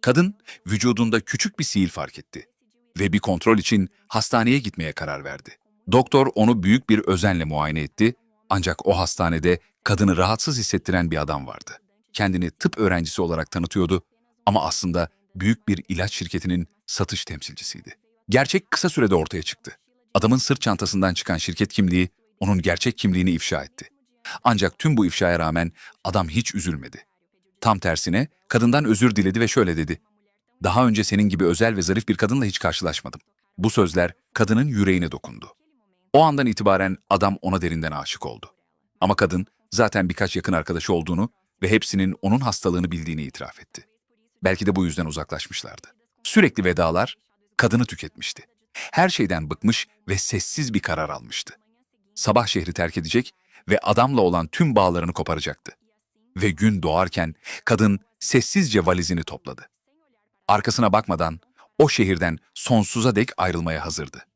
Kadın vücudunda küçük bir sihir fark etti ve bir kontrol için hastaneye gitmeye karar verdi. Doktor onu büyük bir özenle muayene etti ancak o hastanede kadını rahatsız hissettiren bir adam vardı. Kendini tıp öğrencisi olarak tanıtıyordu ama aslında büyük bir ilaç şirketinin satış temsilcisiydi. Gerçek kısa sürede ortaya çıktı. Adamın sırt çantasından çıkan şirket kimliği onun gerçek kimliğini ifşa etti. Ancak tüm bu ifşaya rağmen adam hiç üzülmedi. Tam tersine kadından özür diledi ve şöyle dedi. Daha önce senin gibi özel ve zarif bir kadınla hiç karşılaşmadım. Bu sözler kadının yüreğine dokundu. O andan itibaren adam ona derinden aşık oldu. Ama kadın zaten birkaç yakın arkadaşı olduğunu ve hepsinin onun hastalığını bildiğini itiraf etti. Belki de bu yüzden uzaklaşmışlardı. Sürekli vedalar kadını tüketmişti. Her şeyden bıkmış ve sessiz bir karar almıştı. Sabah şehri terk edecek ve adamla olan tüm bağlarını koparacaktı. Ve gün doğarken kadın sessizce valizini topladı. Arkasına bakmadan o şehirden sonsuza dek ayrılmaya hazırdı.